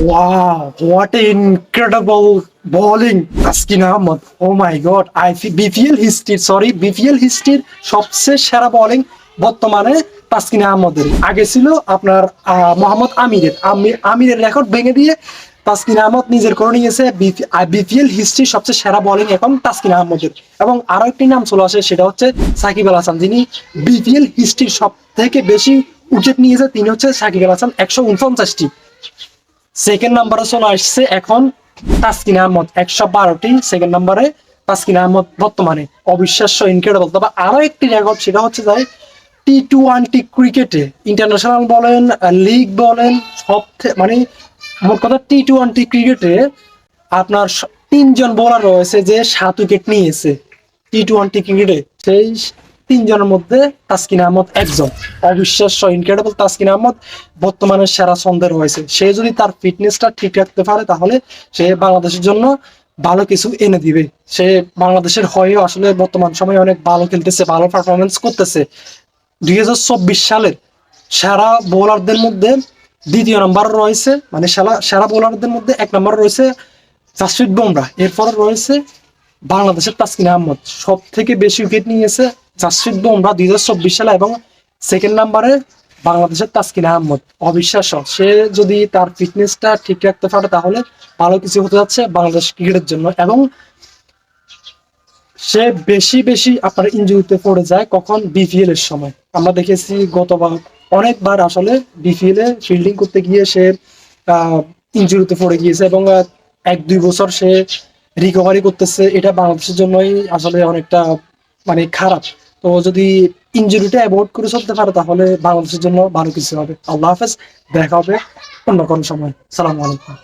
Wow, what incredible bowling Taskin Ahmed oh my god I BPL history sorry BPL হিস্ট্রির সবচেয়ে সেরা bowling বর্তমানে তাসকিন আহমদের আগে ছিল আপনার মোহাম্মদ আমিরের। আমির আমিরের রেকর্ড ভেঙে দিয়ে তাসকিন আহমদ নিজের করে নিয়েছে। বিপিএল হিস্ট্রির সবচেয়ে সেরা বোলিং এখন তাসকিন আহমদের এবং আরও একটি নাম চলে আসে সেটা হচ্ছে সাকিব আল হাসান। যিনি বিপিএল হিস্ট্রির সব থেকে বেশি উইকেট নিয়েছে তিনি হচ্ছে সাকিব আল হাসান একশো উনপঞ্চাশটি। সেকেন্ড নাম্বারে চলে আসছে এখন তাসকিন আহমদ, একশো বারোটি সেকেন্ড নাম্বারে তাসকিন আহমদ বর্তমানে অবিশ্বাস্য ইনক্রেডিবল তবে আরও একটি রেকর্ড সেটা হচ্ছে যাই টি টোয়েন্টি ক্রিকেটে ইন্টারন্যাশনাল বলেন লিগ বলেন সব মানে মোট কথা টি টোয়েন্টি ক্রিকেটে আপনার তিনজন বোলার রয়েছে যে সাত উইকেট নিয়েছে। টি টোয়েন্টি ক্রিকেটে সেই তিনজনের মধ্যে তাসকিন আহমদ একজন। অবিশ্বাস্য ইনক্রেডিবল তাসকিন আহমদ বর্তমানে সেরা ছন্দে রয়েছে সে যদি তার ফিটনেসটা ঠিক রাখতে পারে, তাহলে সে বাংলাদেশের জন্য ভালো কিছু এনে দিবে। সে বাংলাদেশের হয়ে আসলে বর্তমান সময়ে অনেক ভালো খেলতেছে, ভালো পারফরমেন্স করতেছে। দুই হাজার চব্বিশ সালের সেরা বোলারদের মধ্যে দ্বিতীয় নাম্বার রয়েছে। মানে সেরা সেরা বোলারদের মধ্যে এক নম্বর রয়েছে জাসপ্রীত বুমরা। এরপরে রয়েছে বাংলাদেশের তাসকিন আহমদ। সব থেকে বেশি উইকেট নিয়েছে জাসপ্রীত বুমরা দুই হাজার চব্বিশ সালে এবং সেকেন্ড নাম্বারে বাংলাদেশের তাসকিন আহমদ। অবিশ্বাস্য। সে যদি তার ফিটনেসটা ঠিক রাখতে পারে, তাহলে ভালো কিছু হতে যাচ্ছে বাংলাদেশ ক্রিকেটের জন্য। এবং সে বেশি বেশি আপনার ইঞ্জুরিতে পড়ে যায় কখন? বিপিএল এর সময়। আমরা দেখেছি গতবার, অনেকবার আসলে বিপিএল এ ফিল্ডিং করতে গিয়ে সে ইঞ্জুরিতে পড়ে গিয়েছে এবং এক দুই বছর সে রিকভারি করতেছে। এটা বাংলাদেশের জন্যই আসলে অনেকটা মানে খারাপ। তো যদি ইঞ্জুরিটা অ্যাভয়েড করে চলতে পারে, তাহলে বাংলাদেশের জন্য ভালো কিছু হবে। আল্লাহ হাফেজ, দেখা হবে অন্য কোনো সময়। সালাম আলাইকুম।